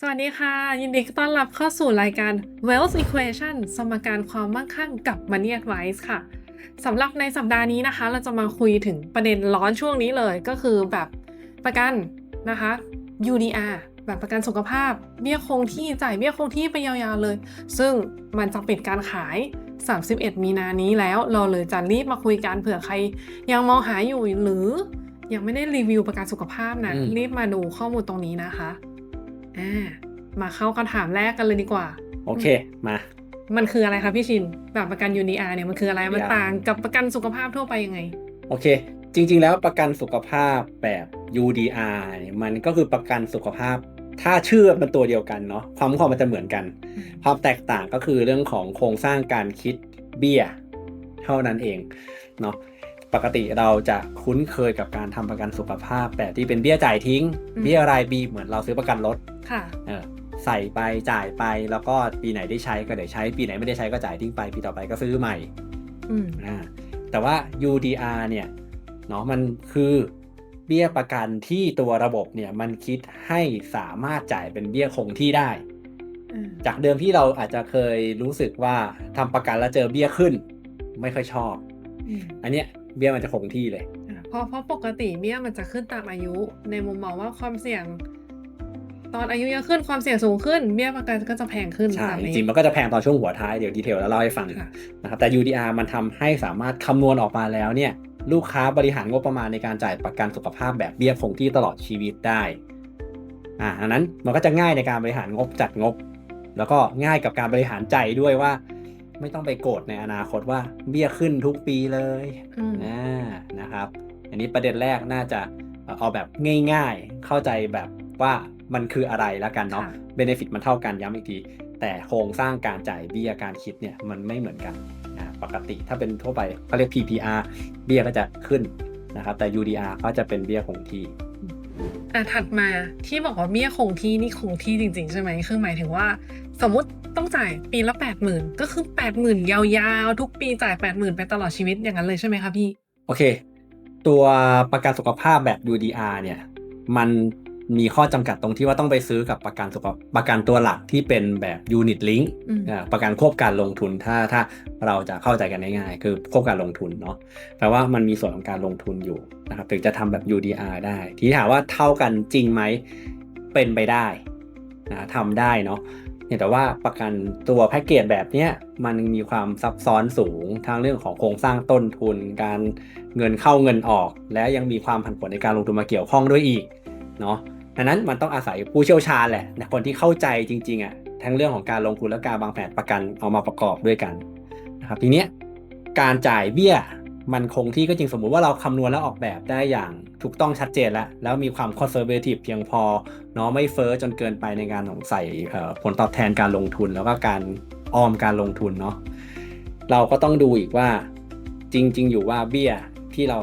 สวัสดีค่ะ ยินดีต้อนรับเข้าสู่รายการ Wealth Equation สมการความมั่งคั่งกับ Money Advice ค่ะสำหรับในสัปดาห์นี้นะคะ เราจะมาคุยถึงประเด็นร้อนช่วงนี้เลยก็คือแบบประกันนะคะ UDR แบบประกันสุขภาพ เบี้ยคงที่จ่ายเบี้ยคงที่ไปยาวๆเลย ซึ่งมันจะปิดการขาย 31 มีนานี้แล้วเราเลยจะรีบมาคุยกันเผื่อใคร ยังมองหาอยู่หรือยังไม่ได้รีวิวประกันสุขภาพนะอืมรีบมาดูข้อมูลตรงนี้นะคะ อ่ามาเข้าคำถามแรกกันเลยดีกว่า โอเค มา มันคืออะไรคะพี่ชินแบบประกัน UDR เนี่ยมันคืออะไรมัน UDR ต่างกับประกันสุขภาพทั่วไปยังไง โอเค จริง ๆ แล้วประกันสุขภาพแบบ UDR เนี่ยมันก็คือประกันสุขภาพ ถ้าชื่อมันตัวเดียวกันเนาะความคุ้มครองมันจะเหมือนกันความแตกต่างก็คือเรื่องของโครงสร้างการคิดเบี้ย เท่านั้นเองเนาะ ปกติเราจะคุ้นเคยกับการทำประกันสุขภาพแบบที่เป็นเบี้ยจ่ายทิ้งอืมเบี้ยรายปีเหมือนเราซื้อประกันรถค่ะเออใส่ไปจ่ายไปแล้วก็ปีไหนได้ใช้ก็ได้ใช้ ปีไหนไม่ได้ใช้ก็จ่ายทิ้งไป ปีต่อไปก็ซื้อใหม่อืมอ่าแต่ว่า UDR เนี่ยเนาะมันคือเบี้ยประกันที่ตัวระบบเนี่ยมันคิดให้สามารถจ่ายเป็นเบี้ยคงที่ได้อืมจากเดิมที่เราอาจจะเคยรู้สึกว่าทำประกันแล้วเจอเบี้ยขึ้น ไม่ค่อยชอบ อืมอันเนี้ยเบี้ยมันจะคงที่เลยอะเพราะเพราะปกติเบี้ยมันจะขึ้นตามอายุ ในมุมมองว่าความเสี่ยง ตอนอายุเยอะขึ้นความเสี่ยงสูงขึ้น เบี้ยประกันก็จะแพงขึ้นใช่ตามจนี้ริงๆมันก็จะแพงตอนช่วงหัวท้ายเดี๋ยวดีเทลแล้วเล่าให้ฟังค่ะนะครับแต่ UDR มันทำให้สามารถคำนวณออกมาแล้วเนี่ยลูกค้าบริหารงบประมาณในการจ่ายประกันสุขภาพแบบเบี้ยคงที่ตลอดชีวิตได้อ่าอันนั้นมันก็จะง่ายในการบริหารงบจัดงบ แล้วก็ง่ายกับการบริหารใจด้วยว่า ไม่ต้องไปโกรธในอนาคตว่าเบี้ยขึ้นทุกปีเลยอืมอ่านะครับ อันนี้ประเด็นแรกน่าจะเอาแบบง่าย ๆ เข้าใจแบบว่ามันคืออะไรแล้วกันเนาะค่ะเบนฟิตมันเท่ากันย้ำอีกที แต่โครงสร้างการจ่ายเบี้ยการคิดเนี่ยมันไม่เหมือนกันนะปกติถ้าเป็นทั่วไปเขาเรียก PPR เบี้ยก็จะขึ้นนะครับแต่ UDR ก็จะเป็นเบี้ยคงที่อะถัดมาที่บอกว่าเบี้ยคงที่นี่คงที่จริง ๆ ใช่ไหมคือหมายถึงว่า สมมติ ต้องจ่ายปีละแปดหมื่นก็คือแปดหมื่นยาวๆ ทุกปีจ่ายแปดหมื่นไปตลอดชีวิตอย่างนั้นเลยใช่ไหมคะพี่ โอเค ตัวประกันสุขภาพแบบ UDR เนี่ย มันมีข้อจำกัดตรงที่ว่าต้องไปซื้อกับประกันสุขประกันตัวหลักที่เป็นแบบ Unit Link อืมอ่าประกันควบการลงทุนถ้าถ้าเราจะเข้าใจกันง่ายๆ คือควบการลงทุนเนาะแปลว่ามันมีส่วนของการลงทุนอยู่นะครับถึงจะทำแบบ UDR ได้ ทีนี้ถามว่าเท่ากันจริงไหมเป็นไปได้นะทำได้เนาะ เนี่ยแต่ว่าประกันตัวแพ็กเกจแบบนี้มันมีความซับซ้อนสูงทั้งเรื่องของโครงสร้างต้นทุน การเงินเข้าเงินออก และยังมีความผันผวนในการลงทุนมาเกี่ยวข้องด้วยอีกเนาะดังนั้นมันต้องอาศัยผู้เชี่ยวชาญแหละคนที่เข้าใจจริงๆอะทั้งเรื่องของการลงทุนและการวางแผนประกันเอามาประกอบด้วยกันนะครับทีเนี้ยการจ่ายเบี้ย มันคงที่ก็จริงสมมุติว่าเราคำนวณแล้วออกแบบได้อย่างถูกต้องชัดเจนแล้ว แล้วมีความคอนเซอร์เวทีฟเพียงพอเนาะไม่เฟ้อจนเกินไปในการของใส่เอ่ผลตอบแทนการลงทุน แล้วก็การออมการลงทุนเนาะเราก็ต้องดูอีกว่าจริง ๆ อยู่ว่าเบี้ยที่เรา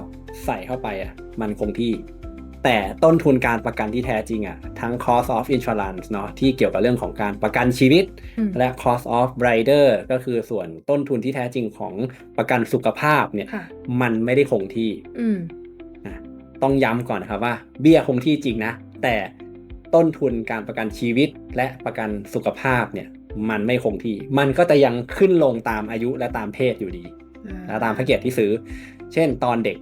ใส่เข้าไปอะมันคงที่ แต่ต้นทุนการประกันที่แท้จริงอะทั้ง cost of insurance เนาะที่เกี่ยวกับเรื่องของการประกันชีวิตอืมและ cost of rider ก็คือส่วนต้นทุนที่แท้จริงของประกันสุขภาพเนี่ยค่ะมันไม่ได้คงที่อืมนะต้องย้ำก่อนนะครับว่าเบี้ยคงที่จริงนะ แต่ต้นทุนการประกันชีวิตและประกันสุขภาพเนี่ยมันไม่คงที่ มันก็จะยังขึ้นลงตามอายุและตามเพศอยู่ดี และตามแพ็กเกจที่ซื้อ เช่นตอนเด็ก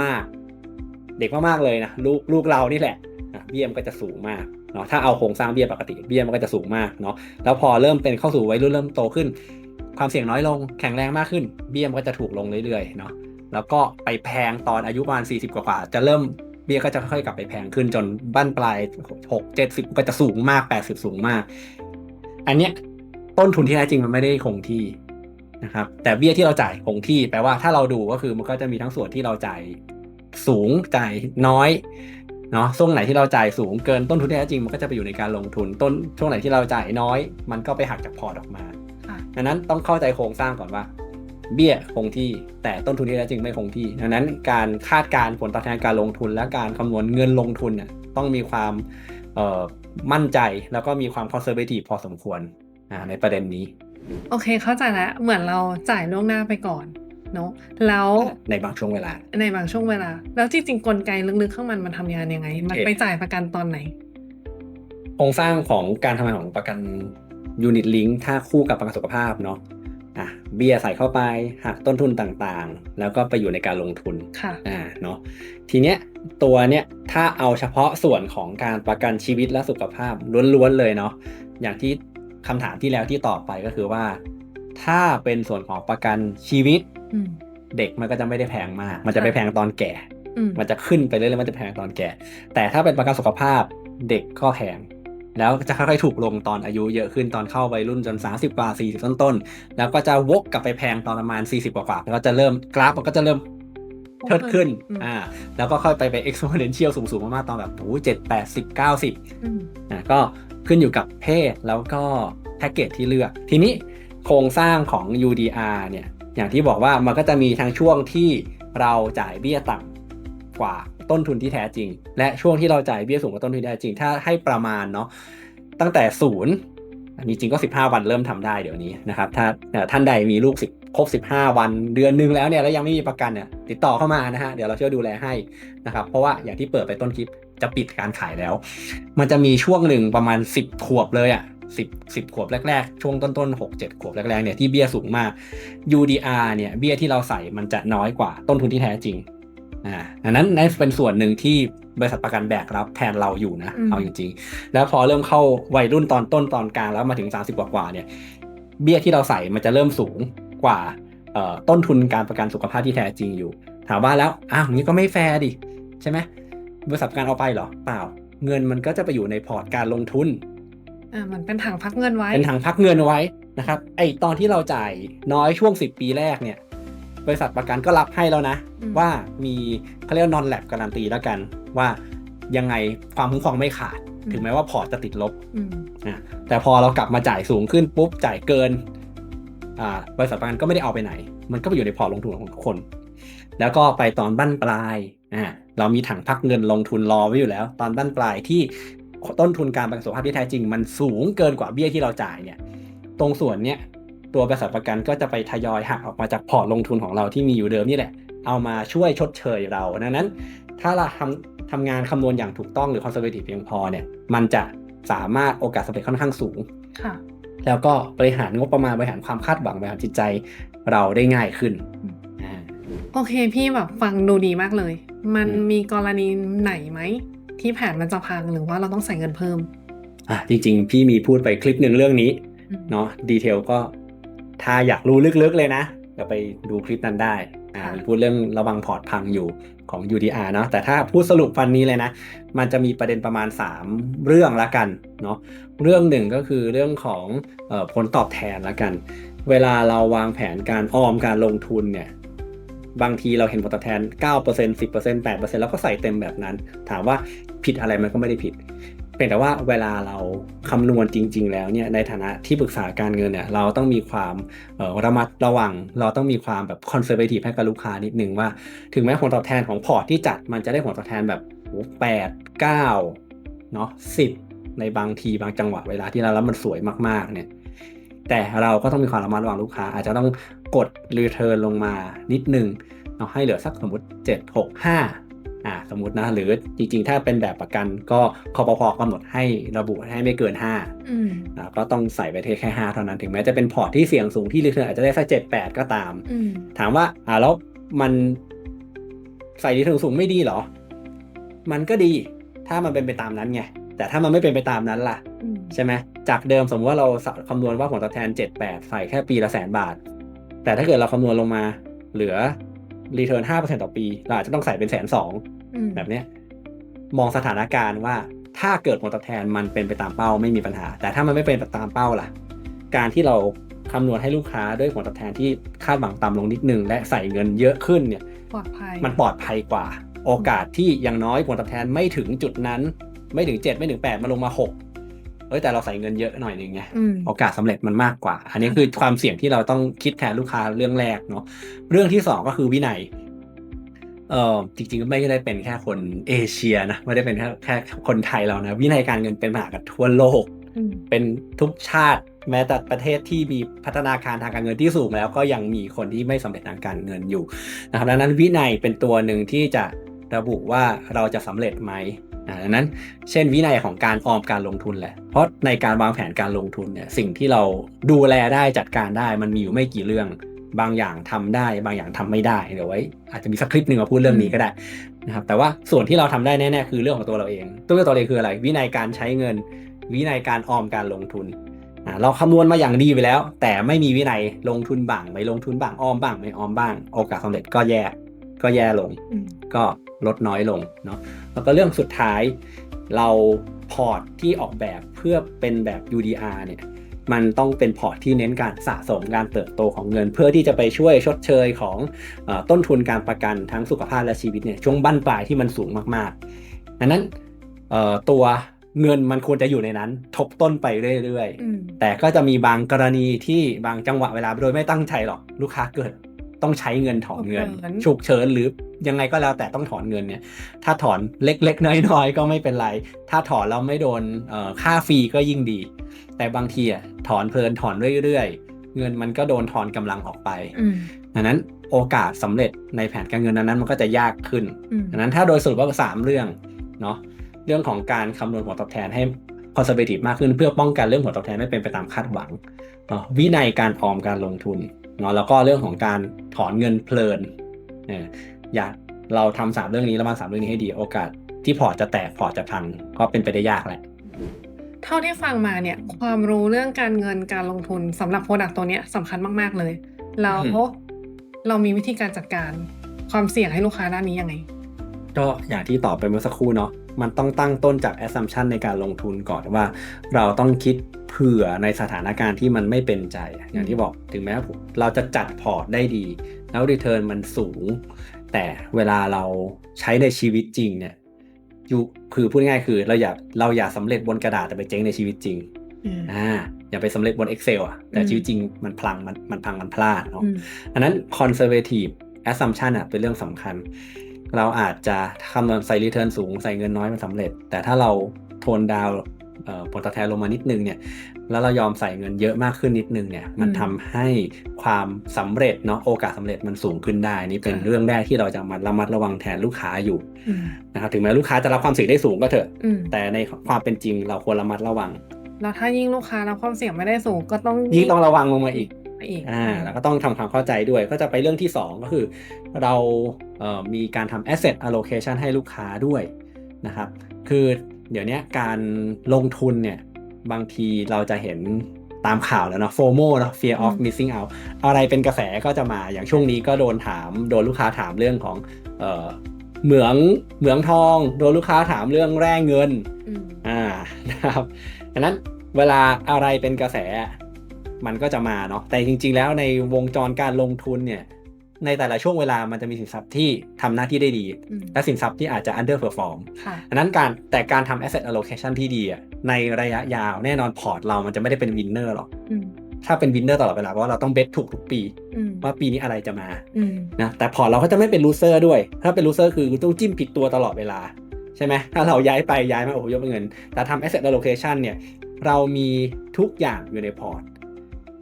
มากๆ เด็กมากๆเลยนะลูกลูกเรานี่แหละเบี้ยมก็จะสูงมากเนาะถ้าเอาโครงสร้างเบี้ยปกติเบี้ยมันก็จะสูงมากเนาะแล้วพอเริ่มเป็นเข้าสู่วัยรุ่นเริ่มโตขึ้น ความเสี่ยงน้อยลงแข็งแรงมากขึ้น เบี้ยมนก็จะถูกลงเรื่อยๆเนาะแล้วก็ไปแพงตอนอายุประมาณ 40 กว่าๆจะเริ่มเบี้ยก็จะค่อยๆกลับไปแพงขึ้นจนบั้นปลาย 6 70 ก็จะสูงมาก 80 สูงมาก อันเนี้ยต้นทุนที่แท้จริงมันไม่ได้คงที่นะครับแต่เบี้ยที่เราจ่ายคงที่แปลว่าถ้าเราดูก็คือมันก็จะมีทั้งส่วนที่เราจ่าย สูงจ่ายน้อยเนาะช่วงไหนที่เราจ่ายสูงเกินต้นทุนที่แท้จริงมันก็จะไปอยู่ในการลงทุนต้นช่วงไหนที่เราจ่ายน้อย มันก็ไปหักจากพอร์ตออกมาค่ะดังนั้นต้องเข้าใจโครงสร้างก่อนว่า เบี้ยคงที่แต่ต้นทุนที่แท้จริงไม่คงที่ ดังนั้นการคาดการณ์ผลตอบแทนการลงทุน และการคำนวณเงินลงทุนเนี่ยต้องมีความเอ่อมั่นใจแล้วก็มีความคอนเซอร์เวทีฟพอสมควรอ่าในประเด็นนี้ โอเคเข้าใจแล้วเหมือนเราจ่ายล่วงหน้าไปก่อน เนาะแล้วในบางช่วงเวลา ในบางช่วงเวลา แล้วจริงๆกลไกลึกๆข้างมันมันทำงานยังไง มันโอเคไปจ่ายประกันตอนไหนครงสร้างของการทำงานของประกันยูนิตลิงถ้าคู่กับประกันสุขภาพเนาะอะเบี้ยใส่เข้าไปหักต้นทุนต่างๆ แล้วก็ไปอยู่ในการลงทุนค่ะอ่าเนาะทีเนี้ยตัวเนี้ยถ้าเอาเฉพาะส่วนของการประกันชีวิตและสุขภาพล้วนๆเลยเนาะอย่างที่คำถามที่แล้วที่ตอบไปก็คือว่า ถ้าเป็นส่วนของประกันชีวิตอืมเด็กมันก็จะไม่ได้แพงมาก มันจะไปแพงตอนแก่อืมมันจะขึ้นไปเรื่อยๆมันจะแพงตอนแก่ แต่ถ้าเป็นประกันสุขภาพเด็กก็แพงแล้วจะค่อยๆถูกลงตอนอายุเยอะขึ้นตอนเข้าวัยรุ่นจน 30กว่า40 ต้นๆ แล้วก็จะวกกลับไปแพงตอนประมาณ 40 กว่าๆแล้วก็จะเริ่มกราฟมันก็จะเริ่มเทิดขึ้นอืมอ่าแล้วก็ค่อยไปไป exponential สูงๆ มากๆ ตอนแบบโอ้เจ็ดแปดสิบเก้าสิบอืมอะก็ขึ้นอยู่กับเพศแล้วก็แพ็กเกจที่เลือก ทีนี้ โครงสร้างของ UDR เนี่ยอย่างที่บอกว่ามันก็จะมีทั้งช่วงที่เราจ่ายเบี้ยต่ำกว่าต้นทุนที่แท้จริง และช่วงที่เราจ่ายเบี้ยสูงกว่าต้นทุนที่แท้จริง ถ้าให้ประมาณเนาะตั้งแต่ศูนย์อันนี้จริงก็ 15 วันเริ่มทำได้เดี๋ยวนี้นะครับถ้าท่านใดมีลูก10ครบ 15 วันเดือนหนึงแล้วเนี่ยแล้วยังไม่มีประกันเนี่ยติดต่อเข้ามานะฮะเดี๋ยวเราช่วยดูแลให้นะครับเพราะว่าอย่างที่เปิดไปต้นคลิปจะปิดการขายแล้ว มันจะมีช่วงหนึ่งประมาณ 10 ขวบเลยอะ่ะ สิบสิบขวบแรกๆ ช่วงต้นๆ 6 7 ขวบแรกๆเนี่ยที่เบี้ยสูงมาก UDR เนี่ยเบี้ยที่เราใส่มันจะน้อยกว่าต้นทุนที่แท้จริงอ่าอันนั้นนั่นเป็นส่วนหนึ่งที่บริษัทประกันแบกรับแทนเราอยู่นะอืมเอาจริงๆ แล้วพอเริ่มเข้าวัยรุ่นตอนต้นตอนกลางแล้วมาถึง 30 กว่าๆเนี่ยเบี้ยที่เราใส่มันจะเริ่มสูงกว่าเอ่อต้นทุนการประกันสุขภาพที่แท้จริงอยู่ ถามว่าแล้วอ้าวอย่างนี้ก็ไม่แฟร์ดิใช่ไหมบริษัทประกันเอาไปเหรอเปล่า เงินมันก็จะไปอยู่ในพอร์ตการลงทุน อ่ามันเป็นถังพักเงินไว้ เป็นถังพักเงินเอาไว้นะครับ ไอตอนที่เราจ่ายน้อยช่วง 10 ปีแรกเนี่ย บริษัทประกันก็รับให้แล้วนะ อืม ว่ามีเขาเรียกว่านอนแลบการันตีแล้วกัน ว่ายังไงความคุ้มครองไม่ขาด ถึงแม้ว่าพอร์ตจะติดลบ อืมอะแต่พอเรากลับมาจ่ายสูงขึ้นปุ๊บจ่ายเกินอ่าบริษัทประกันก็ไม่ได้เอาไปไหน มันก็ไปอยู่ในพอร์ตลงทุนของทุกคน แล้วก็ไปตอนบั้นปลายอ่าเรามีถังพักเงินลงทุนรอไว้อยู่แล้ว ตอนบั้นปลายที่ ต้นทุนการประกันสุขภาพที่แท้จริง มันสูงเกินกว่าเบี้ยที่เราจ่ายเนี่ย ตรงส่วนเนี้ยตัวบริษัทประกันก็จะไปทยอยหักออกมาจากพอร์ตลงทุนของเราที่มีอยู่เดิมนี่แหละ เอามาช่วยชดเชยเรา ดังนั้น ถ้าเราทำทำงานคำนวณอย่างถูกต้องหรือ conservative เพียงพอเนี่ย มันจะสามารถโอกาสสำเร็จค่อนข้างสูง ค่ะ แล้วก็บริหารงบประมาณบริหารความคาดหวังบริหารจิตใจเราได้ง่ายขึ้นอืมอ่าโอเคพี่แบบฟังดูดีมากเลย มันอืมมีกรณีไหนไหม ที่แผนมันจะพังหรือว่าเราต้องใส่เงินเพิ่มอะจริง ๆ พี่มีพูดไปคลิปหนึ่งเรื่องนี้อืมเนาะดีเทลก็ถ้าอยากรู้ลึกๆเลยนะก็ไปดูคลิปนั้นได้อ่าค่ะมีพูดเรื่องระวังพอร์ตพังอยู่ของ UDR เนาะแต่ถ้าพูดสรุปวันนี้เลยนะ มันจะมีประเด็นประมาณ 3 เรื่องละกันเนาะเรื่องหนึ่งก็คือเรื่องของเออผลตอบแทนละกัน เวลาเราวางแผนการออมการลงทุนเนี่ยบางทีเราเห็นผลตอบแทน 9% 10% 8%แล้วก็ใส่เต็มแบบนั้น ถามว่า ผิดอะไรมันก็ไม่ได้ผิดเพียงแต่ว่าเวลาเราคำนวณจริง ๆ แล้วเนี่ยในฐานะที่ปรึกษาการเงินเนี่ยเราต้องมีความระมัดระวัง เราต้องมีความแบบคอนเซอร์ t ทีฟให้กับลูกค้านิดนึงว่า ถึงแม้ผลตอบแทนของพอร์ตที่จัดมันจะได้ผลตอบแทนแบบแปดเก้าเนาะสิบในบางทีบางจังหวะเวลาที่เราแล้วมันสวยมากๆเนี่ยแต่เราก็ต้องมีความระมัดระวังลูกค้า อาจจะต้องกดรีเทิร์นลงมานิดนึงเนาะให้เหลือสักสมมติ 7 6 5 อ่าสมมตินะหรือจริงๆ ถ้าเป็นแบบประกันก็คอปพอกำหนดให้ระบุให้ไม่เกิน5อืมอ่าก็ต้องใส่ไปแค่5เท่านั้นถึงแม้จะเป็นพอร์ตที่เสี่ยงสูงที่รีเทิร์นอาจจะได้สัก7 8ก็ตามอืมถามว่าอ่าแล้วมันใส่รีเทิร์นสูงไม่ดีเหรอ มันก็ดีถ้ามันเป็นไปตามนั้นไงแต่ถ้ามันไม่เป็นไปตามนั้นล่ะอืมใช่ไหมจากเดิมสมมติว่าเราคำนวณว่าผลตอบแทน 7 8 ใส่แค่ปีละแสนบาท แต่ถ้าเกิดเราคำนวณลงมาเหลือ รีเทิร์น5%ต่อปีเราอาจจะต้องใส่เป็นแสนสองอืมแบบเนี้ยมองสถานการณ์ว่าถ้าเกิดผลตอบแทนมันเป็นไปตามเป้าไม่มีปัญหา แต่ถ้ามันไม่เป็นไปตามเป้าล่ะ การที่เราคำนวณให้ลูกค้าด้วยผลตอบแทนที่คาดหวังต่ำลงนิดนึง และใส่เงินเยอะขึ้นเนี่ยปลอดภัยมันปลอดภัยกว่า โอกาสที่อย่างน้อยผลตอบแทนไม่ถึงจุดนั้น ไม่ถึง 7 ไม่ถึง 8 มาลงมา 6 เอ้ยแต่เราใส่เงินเยอะหน่อยหนึงไงอืมโอกาสสำเร็จมันมากกว่า อันนี้คือความเสี่ยงที่เราต้องคิดแทนลูกค้าเรื่องแรกเนาะเรื่องที่สองก็คือวินัยเออจริงๆก็ไม่ได้เป็นแค่คนเอเชียนะไม่ได้เป็นแค่แค่คนไทยเรานะ วินัยการเงินเป็นปัญหากันทั่วโลกอืมเป็นทุกชาติแม้แต่ประเทศที่มีพัฒนาการทางการเงินที่สูงแล้วก็ยังมีคนที่ไม่สำเร็จทางการเงินอยู่นะครับดังนั้นวินัยเป็นตัวหนึ่งที่จะระบุว่าเราจะสำเร็จไหมอ่า ดังนั้น เช่นวินัยของการออมการลงทุนแหละ เพราะในการวางแผนการลงทุนเนี่ยสิ่งที่เราดูแลได้จัดการได้ มันมีอยู่ไม่กี่เรื่อง บางอย่างทำได้ บางอย่างทำไม่ได้เดี๋ยวไว้ อาจจะมีสักคลิปหนึ่งมาพูดเรื่องนี้ก็ได้นะครับแต่ว่าส่วนที่เราทำได้แน่ๆคือเรื่องของตัวเราเอง ตัวเราเองคืออะไร วินัยการใช้เงิน วินัยการออมการลงทุนอ่าเราคำนวณมาอย่างดีไปแล้ว แต่ไม่มีวินัยลงทุนบ้างไม่ลงทุนบ้างออมบ้างไม่ออมบ้าง โอกาสสำเร็จก็แย่ก็แย่ลงอืมก็ ลดน้อยลงเนาะแล้วก็เรื่องสุดท้ายเราพอร์ตที่ออกแบบเพื่อเป็นแบบ UDR เนี่ยมันต้องเป็นพอร์ตที่เน้นการสะสมการเติบโตของเงิน เพื่อที่จะไปช่วยชดเชยของเออต้นทุนการประกันทั้งสุขภาพและชีวิตเนี่ยช่วงบั้นปลายที่มันสูงมากๆดังนั้นเอ่อตัวเงินมันควรจะอยู่ในนั้นทบต้นไปเรื่อยๆอืมแต่ก็จะมีบางกรณีที่บางจังหวะเวลาโดยไม่ตั้งใจหรอกลูกค้าเกิด ต้องใช้เงินถอนเงินฉุกเฉิน ฉุกเฉินหรือยังไงก็แล้วแต่ต้องถอนเงินเนี่ย ถ้าถอนเล็กๆ น้อยๆ ก็ไม่เป็นไร ถ้าถอนแล้วไม่โดนเอ่อค่าฟรีก็ยิ่งดี แต่บางทีอะถอนเพลินถอนเรื่อยๆ เงินมันก็โดนถอนกำลังออกไปอืมดังนั้นโอกาสสำเร็จในแผนการเงินนั้นๆมันก็จะยากขึ้นอืมดังนั้นถ้าโดยสรุปว่าสามเรื่องเนาะเรื่องของการคำนวณผลตอบแทนให้ conservative มากขึ้นเพื่อป้องกันเรื่องผลตอบแทนไม่เป็นไปตามคาดหวังเนาะวินัยการออมการลงทุน เนาะแล้วก็เรื่องของการถอนเงินเพลินเนี่ยอยากเราทำสามเรื่องนี้แล้วมาสามเรื่องนี้ให้ดีโอกาส ที่พอร์ตจะแตกพอร์ตจะพังก็เป็นไปได้ยากแหละเท่าที่ฟังมาเนี่ยความรู้เรื่องการเงินการลงทุนสำหรับโปรดักต์ตัวเนี้ยสำคัญมากๆเลยแล้วอืมเรามีวิธีการจัดการความเสี่ยงให้ลูกค้าด้านนี้ยังไง ก็อย่างที่ตอบไปเมื่อสักครู่เนาะมันต้องตั้งต้นจาก assumption ในการลงทุนก่อนว่า เราต้องคิด เผื่อในสถานการณ์ที่มันไม่เป็นใจ อย่างที่บอกถึงแม้เราจะจัดพอร์ตได้ดี แล้ว return มันสูง แต่เวลาเราใช้ในชีวิตจริงเนี่ยอยู่คือพูดง่ายๆคือเราอยากเราอยากสำเร็จบนกระดาษแต่ไปเจ๊งในชีวิตจริงอืมอ่าอย่าไปสำเร็จบน Excel อะแต่อืมชีวิตจริงมันพลังมันมันพังมันพลาดเนาะอืมอันนั้น conservative assumption อะเป็นเรื่องสำคัญ เราอาจจะคำนวณใส่ return สูงใส่เงินน้อยมันสำเร็จ แต่ถ้าเราโทนดาว ผลตอบแทนลงมานิดนึงเนี่ยแล้วเรายอมใส่เงินเยอะมากขึ้นนิดนึงเนี่ยมันอืมทำให้ความสำเร็จเนาะโอกาสสำเร็จมันสูงขึ้นได้ นี่เป็นค่ะเรื่องแรกที่เราจะมาระมัดระวังแทนลูกค้าอยู่อืมนะครับถึงแม้ลูกค้าจะรับความเสี่ยงได้สูงก็เถอะอืมแต่ในความเป็นจริงเราควรระมัดระวังแล้วถ้ายิ่งลูกค้ารับความเสี่ยงไม่ได้สูงก็ต้องยิ่งต้องระวังลงมาอีกไปอีกอ่าแล้วก็ต้องทำความเข้าใจด้วยก็จะไปเรื่องที่ 2 ก็คือ เราเอ่อมีการทำ asset allocation ให้ลูกค้าด้วยนะครับ คือ เดี๋ยวนี้การลงทุนเนี่ยบางทีเราจะเห็นตามข่าวแล้วเนาะ FOMO เนาะ fear of อืม missing out อะไรเป็นกระแสก็จะมาอย่างช่วงนี้ก็โดนถาม โดนลูกค้าถามเรื่องของเอ่อเหมืองเหมืองทอง โดนลูกค้าถามเรื่องแร่เงินอืมอ่านะครับดังนั้นเวลาอะไรเป็นกระแส มันก็จะมาเนาะแต่จริง ๆ แล้วในวงจรการลงทุนเนี่ย ในแต่ละช่วงเวลามันจะมีสินทรัพย์ที่ทำหน้าที่ได้ดีอืมและสินทรัพย์ที่อาจจะ underperform ค่ะดังนั้นการแต่การทำ asset allocation ที่ดีอะในระยะยาวแน่นอนพอร์ตเรามันจะไม่ได้เป็น winner หรอกอืมถ้าเป็น winner ตลอดเวลาเพราะว่าเราต้องเบ t ถูกทุกปีอืมว่าปีนี้อะไรจะมาอืมนะแต่พอร์ตเราก็จะไม่เป็น loser ด้วย ถ้าเป็น loser คือต้องจิ้มผิดตัวตลอดเวลาใช่ไหมถ้าเราย้ายไปย้ายมาโอ้โหยกเงิน แต่ทำ asset allocation เนี่ยเรามีทุกอย่างอยู่ในพอร์ต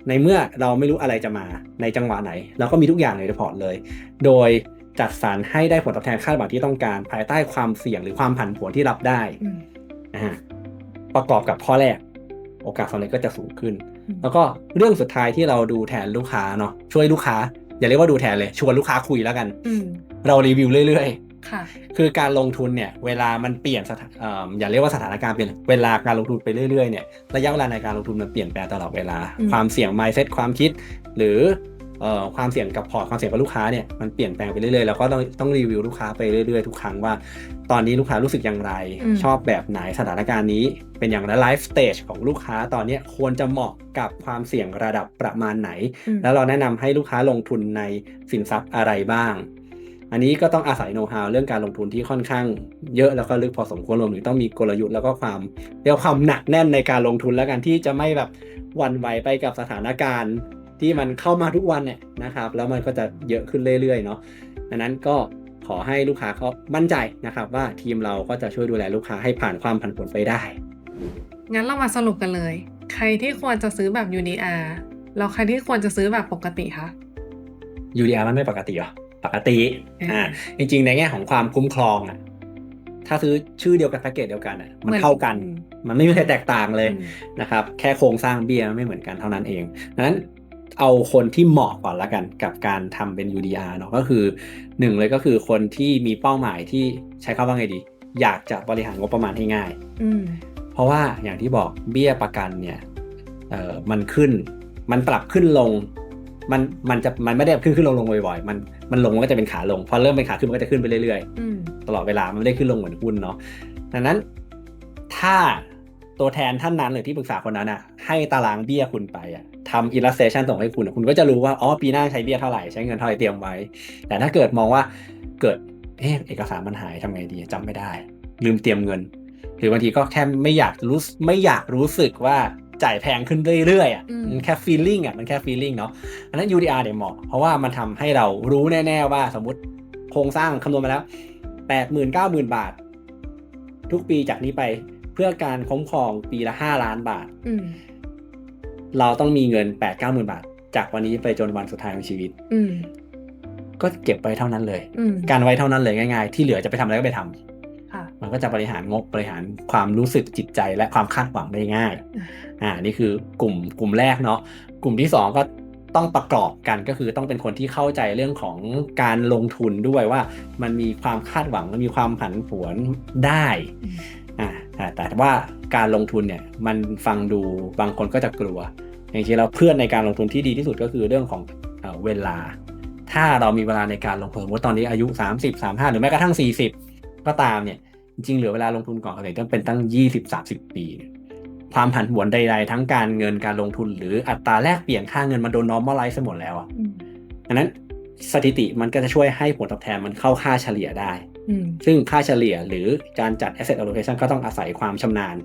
ในเมื่อเราไม่รู้อะไรจะมาในจังหวะไหน เราก็มีทุกอย่างในพอร์ตเลย โดยจัดสรรให้ได้ผลตอบแทนคาดหวังที่ต้องการภายใต้ความเสี่ยงหรือความผันผวนที่รับได้อืมนะฮะประกอบกับข้อแรก โอกาสสำเร็จก็จะสูงขึ้นอืมแล้วก็เรื่องสุดท้ายที่เราดูแทนลูกค้าเนาะช่วยลูกค้า อย่าเรียกว่าดูแทนเลยชวนลูกค้าคุยแล้วกันอืมเรารีวิวเรื่อยค่ะๆ คือการลงทุนเนี่ยเวลามันเปลี่ยนสถานเอ่ออย่าเรียกว่าสถานการณ์เปลี่ยนเวลาการลงทุนไปเรื่อยๆเนี่ยระยะเวลาในการลงทุนมันเปลี่ยนแปลงตลอดเวลาอืมความเสี่ยง mindset ความคิด หรือเอ่อความเสี่ยงกับพอร์ตความเสี่ยงกับลูกค้าเนี่ยมันเปลี่ยนแปลงไปเรื่อยๆแล้วก็ต้องต้องรีวิวลูกค้าไปเรื่อยๆทุกครั้งว่า ตอนนี้ลูกค้ารู้สึกอย่างไรอืมชอบแบบไหนสถานการณ์นี้ เป็นอย่างไรไลฟ์สเตจของลูกค้าตอนเนี้ยควรจะเหมาะกับความเสี่ยงระดับประมาณไหนอืมแล้วเราแนะนำให้ลูกค้าลงทุนในสินทรัพย์อะไรบ้าง อันนี้ก็ต้องอาศัยโน้ตฮาวเรื่องการลงทุนที่ค่อนข้างเยอะแล้วก็ลึกพอสมควรรวมถึงต้องมีกลยุทธ์แล้วก็ความเรียกว่าความหนักแน่นในการลงทุนแล้วกันที่จะไม่แบบหวั่นไหวไปกับสถานการณ์ที่มันเข้ามาทุกวันเนี่ยนะครับ แล้วมันก็จะเยอะขึ้นเรื่อยๆเนาะดังนั้นก็ขอให้ลูกค้าเขามั่นใจนะครับ ว่าทีมเราก็จะช่วยดูแลลูกค้าให้ผ่านความผันผวนไปได้ งั้นเรามาสรุปกันเลย ใครที่ควรจะซื้อแบบ UDR แล้วใครที่ควรจะซื้อแบบปกติคะ UDR มันไม่ปกติเหรอ ปกติอืมอ่าจริง ๆ ในแง่ของความคุ้มครองอะถ้าซื้อชื่อเดียวกันแพ็กเกจเดียวกันอะมันเหมือนเท่ากันอืมมันไม่มีอะไรแตกต่างเลยอืมนะครับ แค่โครงสร้างเบี้ยไม่เหมือนกันเท่านั้นเองดังนั้นเอาคนที่เหมาะก่อนละกันกับการทำเป็น UDR เนาะก็คือหนึ่งเลยก็คือคนที่มีเป้าหมายที่ใช้คำว่าไงดี อยากจะบริหารงบประมาณให้ง่ายอืมเพราะว่าอย่างที่บอกเบี้ยประกันเนี่ยเอ่อมันขึ้น มันปรับขึ้นลง มันมันจะมันไม่ได้ขึ้นขึ้นลงลงบ่อยๆมัน มันลงมันก็จะเป็นขาลง พอเริ่มเป็นขาขึ้นมันก็จะขึ้นไปเรื่อยอืมๆตลอดเวลามันไม่ได้ขึ้นลงเหมือนหุ้นเนาะดังนั้นถ้าตัวแทนท่านนั้นหรือที่ปรึกษาคนนั้นอะ ให้ตารางเบี้ยคุณไปอะทำ illustration ส่งให้คุณอะคุณก็จะรู้ว่าอ๋อปีหน้าใช้เบี้ยเท่าไหร่ใช้เงินเท่าไหร่เตรียมไว้ แต่ถ้าเกิดมองว่าเกิดเอ๊ะเอกสารมันหายทำไงดีจำไม่ได้ ลืมเตรียมเงิน หรือบางทีก็แค่ไม่อยากรู้ไม่อยากรู้สึกว่า จ่ายแพงขึ้นเรื่อยๆอะอืมมันแค่ feeling อะมันแค่ feeling เนาะอันนั้น UDR เนี่ยเหมาะ เพราะว่ามันทำให้เรารู้แน่ ๆ ว่าสมมติโครงสร้างคำนวณมาแล้วแปดหมื่นเก้าหมื่นบาท ทุกปีจากนี้ไปเพื่อการคุ้มครองปีละห้าล้านบาทอืมเราต้องมีเงินแปดเก้าหมื่นบาท จากวันนี้ไปจนวันสุดท้ายของชีวิตอืมก็เก็บไว้เท่านั้นเลยอืมการไว้เท่านั้นเลยง่าย ๆ ที่เหลือจะไปทำอะไรก็ไปทำค่ะ มันก็จะบริหารงบบริหารความรู้สึกจิตใจและความคาดหวังได้ง่าย อ่าอ่านี่คือกลุ่มกลุ่มแรกเนาะ กลุ่มที่สองก็ต้องประกอบกันก็คือต้องเป็นคนที่เข้าใจเรื่องของการลงทุนด้วยว่ามันมีความคาดหวังและมีความผันผวนได้อืมอ่าแต่แต่ว่าการลงทุนเนี่ยมันฟังดูบางคนก็จะกลัวอย่างที่เราเพื่อนในการลงทุนที่ดีที่สุดก็คือเรื่องของเอ่อเวลา ถ้าเรามีเวลาในการลงทุนสมมติตอนนี้อายุ 30 35 หรือแม้กระทั่ง 40 ก็ตามเนี่ย จริงๆเหลือเวลาลงทุนก่อนเกษียณต้องเป็นตั้ง 20-30 ปีเนี่ยความผันผวนใด ๆ ทั้งการเงินการลงทุน หรืออัตราแลกเปลี่ยนค่าเงินมันโดน normalize ไปหมดแล้วอะอืมอันนั้นสถิติมันก็จะช่วยให้ผลตอบแทนมันเข้าค่าเฉลี่ยได้อืมซึ่งค่าเฉลี่ยหรือการจัด asset allocation ก็ต้องอาศัยความชำนาญ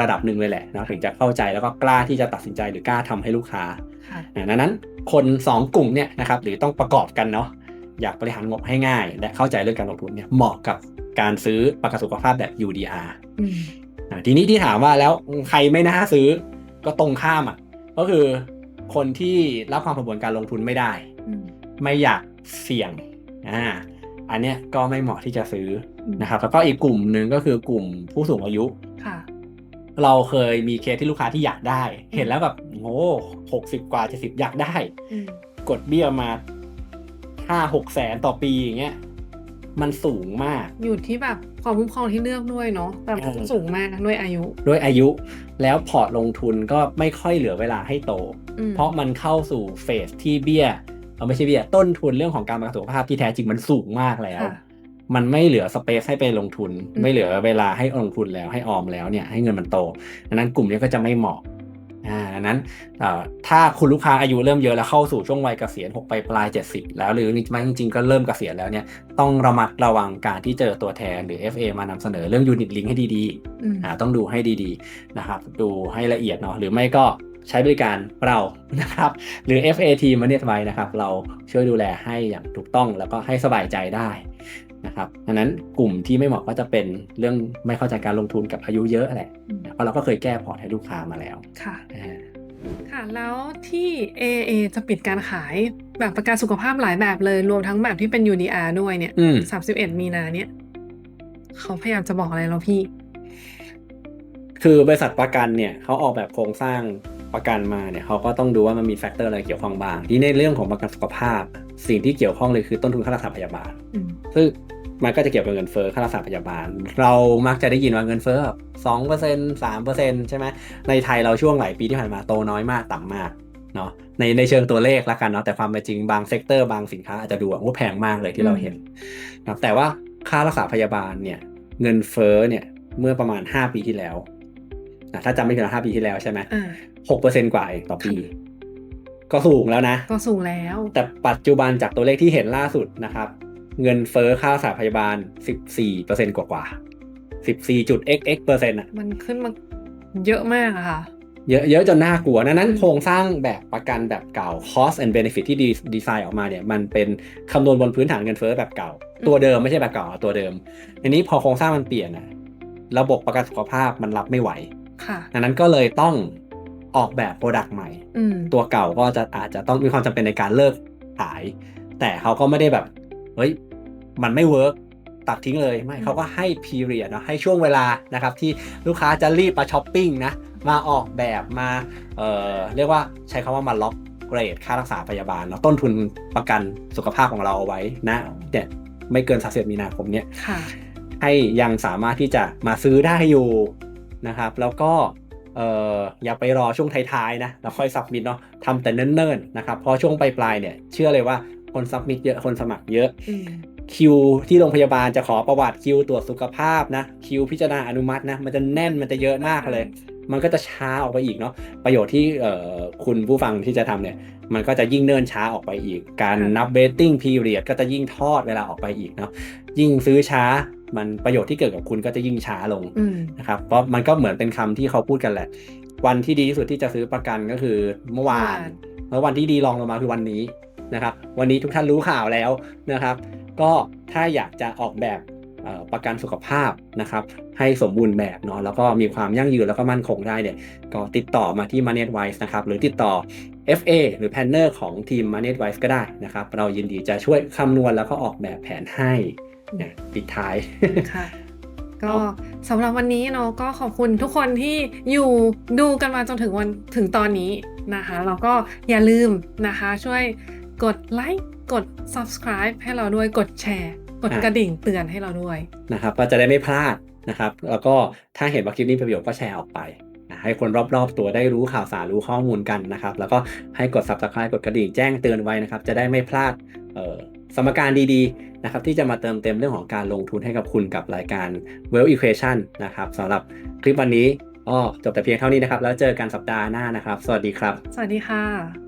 ระดับหนึ่งเลยแหละนะถึงจะเข้าใจแล้วก็กล้าที่จะตัดสินใจหรือกล้าทำให้ลูกค้าค่ะอ่าดังนั้นคน 2 กลุ่มเนี่ยนะครับหรือต้องประกอบกันเนาะอยากบริหารงบให้ง่าย และเข้าใจเรื่องการลงทุนเนี่ยเหมาะกับ การซื้อประกันสุขภาพแบบ UDR อืมอ่าทีนี้ที่ถามว่าแล้วใครไม่น่าซื้อก็ตรงข้ามอะ ก็คือคนที่รับความผันผวนการลงทุนไม่ได้อืมไม่อยากเสี่ยงอ่าอันเนี้ยก็ไม่เหมาะที่จะซื้ออืมนะครับ แล้วก็อีกกลุ่มหนึ่งก็คือกลุ่มผู้สูงอายุค่ะเราเคยมีเคสที่ลูกค้าที่อยากได้ เห็นแล้วแบบโอ้หกสิบกว่าเจ็ดสิบอยากได้อืมกดเบี้ยมาห้าหกแสนต่อปีอย่างเงี้ย มันสูงมาก อยู่ที่แบบความคุ้มครองที่เลือกด้วยเนาะแบบเออสูงมากด้วยอายุ ด้วยอายุแล้วพอร์ตลงทุนก็ไม่ค่อยเหลือเวลาให้โตอืมเพราะมันเข้าสู่เฟสที่เบี้ยเอาไม่ใช่เบี้ยต้นทุนเรื่องของการประกันสุขภาพที่แท้จริงมันสูงมากแล้วค่ะมันไม่เหลือสเปซให้ไปลงทุนอืมไม่เหลือเวลาให้ลงทุนแล้วให้ออมแล้วเนี่ยให้เงินมันโตดังนั้นกลุ่มนี้ก็จะไม่เหมาะ อ่าดังนั้นเอ่อถ้าคุณลูกค้าอายุเริ่มเยอะแล้วเข้าสู่ช่วงวัยเกษียณ6ไปปลาย 70 แล้วหรือไม่จริงๆก็เริ่มเกษียณแล้วเนี่ยต้องระมัดระวังการที่เจอตัวแทนหรือ FA มานำเสนอเรื่อง Unit Link ให้ดีๆอืมอ่าต้องดูให้ดีๆนะครับดูให้ละเอียดเนาะหรือไม่ก็ใช้บริการเรานะครับ หรือ FAT มาเนี่ยไว้นะครับ เราช่วยดูแลให้อย่างถูกต้องแล้วก็ให้สบายใจได้ นะครับดังนั้นกลุ่มที่ไม่เหมาะก็จะเป็นเรื่องไม่เข้าใจการลงทุนกับอายุเยอะแหละอืมเพราะเราก็เคยแก้พอร์ตให้ลูกค้ามาแล้วค่ะอ่าค่ะ แล้วที่ AA จะปิดการขายแบบประกันสุขภาพหลายแบบเลย รวมทั้งแบบที่เป็น UDR ด้วยเนี่ยอืม31มีนาเนี่ย เขาพยายามจะบอกอะไรเราพี่ คือบริษัทประกันเนี่ยเขาออกแบบโครงสร้างประกันมาเนี่ยเขาก็ต้องดูว่ามันมีแฟกเตอร์อะไรเกี่ยวข้องบ้างที่ในเรื่องของประกันสุขภาพ สิ่งที่เกี่ยวข้องเลยคือต้นทุนค่ารักษาพยาบาลอืมซึ่งมันก็จะเกี่ยวกับเงินเฟ้อค่ารักษาพยาบาล เรามักจะได้ยินว่าเงินเฟ้อแบบสองเปอร์เซ็นสามเปอร์เซ็นใช่ไหมในไทยเราช่วงหลายปีที่ผ่านมาโตน้อยมากต่ำมากเนาะในในเชิงตัวเลขละกันเนาะแต่ความเป็นจริงบางเซกเตอร์บางสินค้าอาจจะดูว่าแพงมากเลยที่เราเห็นนะครับแต่ว่าค่ารักษาพยาบาลเนี่ยเงินเฟ้อเนี่ยเมื่อประมาณ 5 ปีที่แล้วอะถ้าจำไม่ผิดนะห้าปีที่แล้วใช่ไหมอ่าหกเปอร์เซ็นกว่าเองต่อปี ก็สูงแล้วนะ ก็สูงแล้ว แต่ปัจจุบันจากตัวเลขที่เห็นล่าสุดนะครับ เงินเฟ้อค่ารักษาพยาบาล 14%กว่ากว่า14จุด xx เปอร์เซ็นต์อะมันขึ้นมาเยอะมากอะค่ะ เยอะเยอะจนน่ากลัวดังนั้นอืมโครงสร้างแบบประกันแบบเก่า cost and benefit ที่ดีดีไซน์ออกมาเนี่ย มันเป็นคำนวณบนพื้นฐานเงินเฟ้อแบบเก่า ตัวเดิมไม่ใช่แบบเก่าอะตัวเดิมทีนี้พอโครงสร้างมันเปลี่ยนอะระบบประกันสุขภาพมันรับไม่ไหวค่ะดังนั้นก็เลยต้อง ออกแบบโปรดักต์ใหม่อืมตัวเก่าก็จะอาจจะต้องมีความจำเป็นในการเลิกขาย แต่เขาก็ไม่ได้แบบ เฮ้ย มันไม่เวิร์กตัดทิ้งเลยไม่เขาก็ให้ period เนาะให้ช่วงเวลานะครับ ที่ลูกค้าจะรีบมาช้อปปิ้งนะ มาออกแบบมาเอ่อเรียกว่าใช้คำว่ามาล็อกเกรดค่ารักษาพยาบาลเนาะต้นทุนประกันสุขภาพของเราเอาไว้นะเนี่ยไม่เกิน31มีนาคมเนี้ยค่ะให้ยังสามารถที่จะมาซื้อได้อยู่นะครับ แล้วก็ เอ่ออย่าไปรอช่วงท้ายๆนะแล้วค่อยซับมิดเนาะทำแต่เนิ่นๆนะครับเพราะช่วงปลายๆเนี่ยเชื่อเลยว่าคนซับมิดเยอะคนสมัครเยอะอืมคิวที่โรงพยาบาลจะขอประวัติคิวตรวจสุขภาพนะคิวพิจารณาอนุมัตินะมันจะแน่นมันจะเยอะมากเลย มันก็จะช้าออกไปอีกเนาะประโยชน์ที่เอ่อคุณผู้ฟังที่จะทำเนี่ยมันก็จะยิ่งเนิ่นช้าออกไปอีก การนับ waiting period ก็จะยิ่งทอดเวลาออกไปอีกเนาะยิ่งซื้อช้า มันประโยชน์ที่เกิดกับคุณก็จะยิ่งช้าลงอืมนะครับ เพราะมันก็เหมือนเป็นคำที่เขาพูดกันแหละ วันที่ดีที่สุดที่จะซื้อประกันก็คือเมื่อวานเมื่อวานแล้ววันที่ดีรองลงมาคือวันนี้นะครับ วันนี้ทุกท่านรู้ข่าวแล้วนะครับ ก็ถ้าอยากจะออกแบบเอ่อประกันสุขภาพนะครับ ให้สมบูรณ์แบบเนาะแล้วก็มีความยั่งยืนแล้วก็มั่นคงได้เนี่ยก็ติดต่อมาที่ m o n e t Wise นะครับ หรือติดต่อ FA หรือ Planner ของทีม m o n e t Wise ก็ได้นะครับ เรายินดีจะช่วยคำนวณแล้วก็ออกแบบแผนให้ นะปิดท้ายค่ะก็สำหรับวันนี้เนาะก็ขอบคุณทุกคนที่อยู่ดูกันมาจนถึงวันถึงตอนนี้นะคะแล้วก็อย่าลืมนะคะ ช่วยกดไลค์กด subscribe ให้เราด้วยกดแชร์ กดอะกระดิ่งเตือนให้เราด้วยนะครับก็จะได้ไม่พลาดนะครับ แล้วก็ถ้าเห็นว่าคลิปนี้เป็นประโยชน์ก็แชร์ออกไปนะให้คนรอบๆ ตัวได้รู้ข่าวสารรู้ข้อมูลกันนะครับ แล้วก็ให้กด subscribe กดกระดิ่งแจ้งเตือนไว้นะครับ จะได้ไม่พลาดเอ่อ สมการดีๆนะครับที่จะมาเติมเต็มเรื่องของการลงทุนให้กับคุณกับรายการ Well Equation นะครับสำหรับคลิปวันนี้ก็จบแต่เพียงเท่านี้นะครับ แล้วเจอกันสัปดาห์หน้านะครับ สวัสดีครับ สวัสดีค่ะ